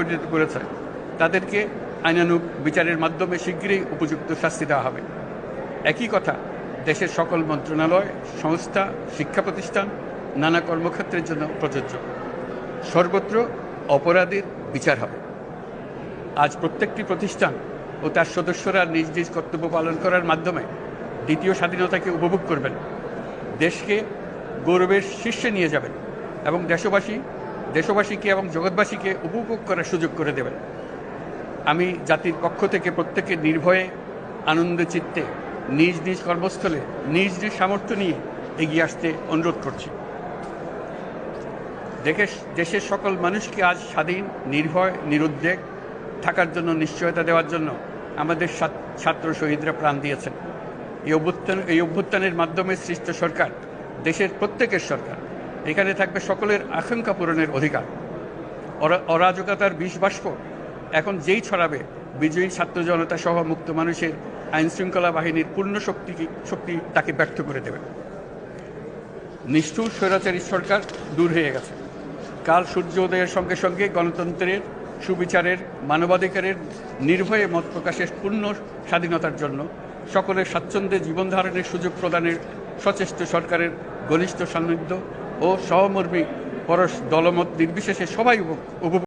পরিণত করেছে। তাদেরকে আইনানুগ বিচারের মাধ্যমে শীঘ্রই উপযুক্ত শাস্তি দেওয়া হবে। একই কথা, দেশের সকল মন্ত্রণালয়, সংস্থা, শিক্ষা প্রতিষ্ঠান, নানা কর্মক্ষেত্রের জন্য প্রযোজ্য। সর্বত্র অপরাধীর বিচার হবে। আজ প্রত্যেকটি প্রতিষ্ঠান ও তার সদস্যরা নিজ নিজ কর্তব্য পালন করার মাধ্যমে দ্বিতীয় স্বাধীনতাকে উপভোগ করবেন। দেশকে গৌরবের শীর্ষে নিয়ে যাবেন এবং দেশবাসী দেশবাসীকে এবং জগৎবাসীকে উপভোগ করার সুযোগ করে দেবেন। আমি জাতির পক্ষ থেকে প্রত্যেকে নির্ভয়ে, আনন্দ চিত্তে, নিজ নিজ কর্মস্থলে, নিজ নিজ সামর্থ্য নিয়ে এগিয়ে আসতে অনুরোধ করছি। দেশের দেশের সকল মানুষকে আজ স্বাধীন, নির্ভয়, নিরুদ্বেগ থাকার জন্য, নিশ্চয়তা দেওয়ার জন্য আমাদের ছাত্র শহীদরা প্রাণ দিয়েছেন। এই অভ্যুত্থান, এই অভ্যুত্থানের মাধ্যমে সৃষ্ট সরকার, দেশের প্রত্যেকের সরকার এখানে থাকবে সকলের আকাঙ্ক্ষা পূরণের অধিকার। অরা- অরাজকতার বিষ বাষ্প এখন যেই ছড়াবে, বিজয়ী ছাত্র জনতা সহ মুক্ত মানুষের আইন শৃঙ্খলা বাহিনীর পূর্ণ শক্তি শক্তি তাকে ব্যর্থ করে দেবে। নিষ্ঠুর স্বৈরাচারী সরকার দূর হয়ে গেছে। কাল সূর্যোদয়ের সঙ্গে সঙ্গে গণতন্ত্রের সুবিচারের, মানবাধিকারের নির্ভয়ে মত প্রকাশের পূর্ণ স্বাধীনতার জন্য সকলের স্বাচ্ছন্দ্যে জীবনধারণের সুযোগ প্রদানের সচেষ্ট সরকারের ঘনিষ্ঠ সান্নিধ্য ও সহমর্মী পরশ দলমত নির্বিশেষে সবাই উপ- উপভোগ